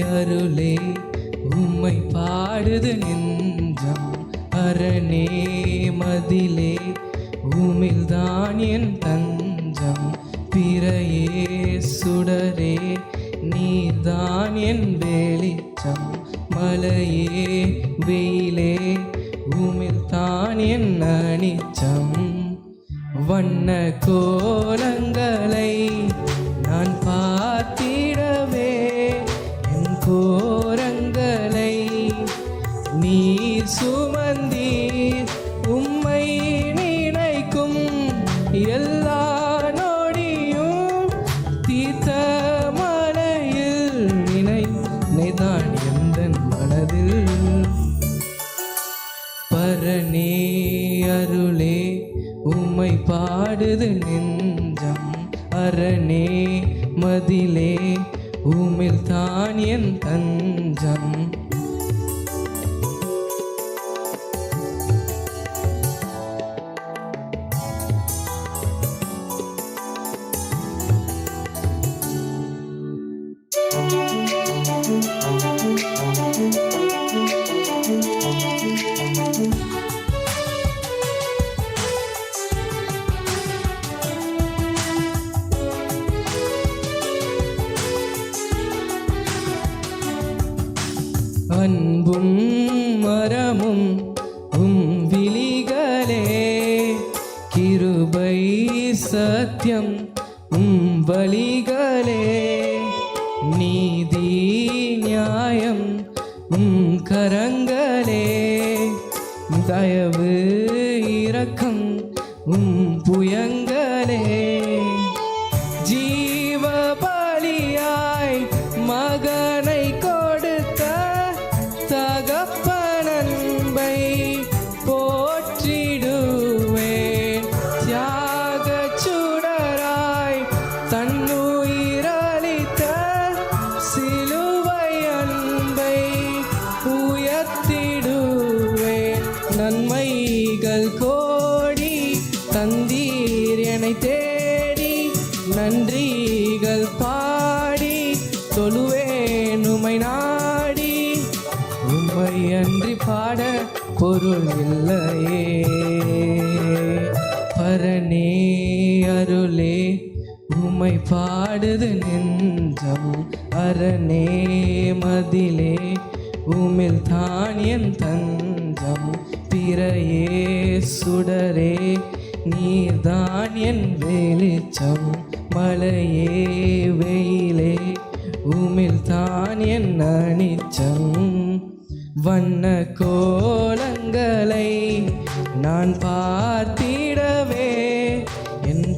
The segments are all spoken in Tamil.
அருளே உம்மை பாடுது நெஞ்சம். அரணே மதிலே உமிழ்தான் என் தஞ்சம். பிறையே சுடரே நீர்தான் என் வெளிச்சம். மலையே வெயிலே உமிழ்தான் என் அனிச்சம். வண்ண கோலங்களை நான் பார்த்தேன் சுமந்தீர் உம்மை நினைக்கும் எல்லா நொடியும் தீர்த்த மலையில் நினை நினைதான் எந்த மனதில்? பரணே அருளே உம்மை பாடுது நெஞ்சம் அரணே மதிலே உமிழ் தான் என் தஞ்சம். அன்பும் மரமும் உம் விழிகளே கிருபை சத்தியம் உம் வழிகளே. நீதி நியாயம் உம் கரங்களே தயவு இரக்கம் உம் புயங்களே. தன்னுயிரளித்த சிலுவை அன்பை உயர்த்திடுவேன். நன்மைகள் கோடி தந்தீர் என்னை தேடி நன்றிகள் பாடி தொழுவேன் உமை நாடி. உம்மை அன்றி பாட பொருள் இல்லையே. பரணே அருளே. உமை பாடுது நெஞ்சம் அரணே மதிலே. உமிழ் தான் என் தஞ்சம் பிறையே சுடரே. நீர்தான் என் வெளிச்சம் மலையே வெயிலே. உமிழ் தான் என் அணிச்சம் வண்ண கோலங்களை நான் பார்த்தேன்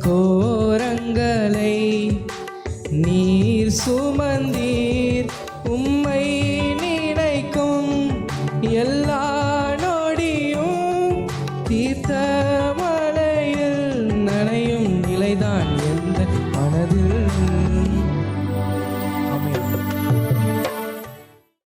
கோரங்களை நீர் சுமந்தீர். உம்மை நினைக்கும் எல்லா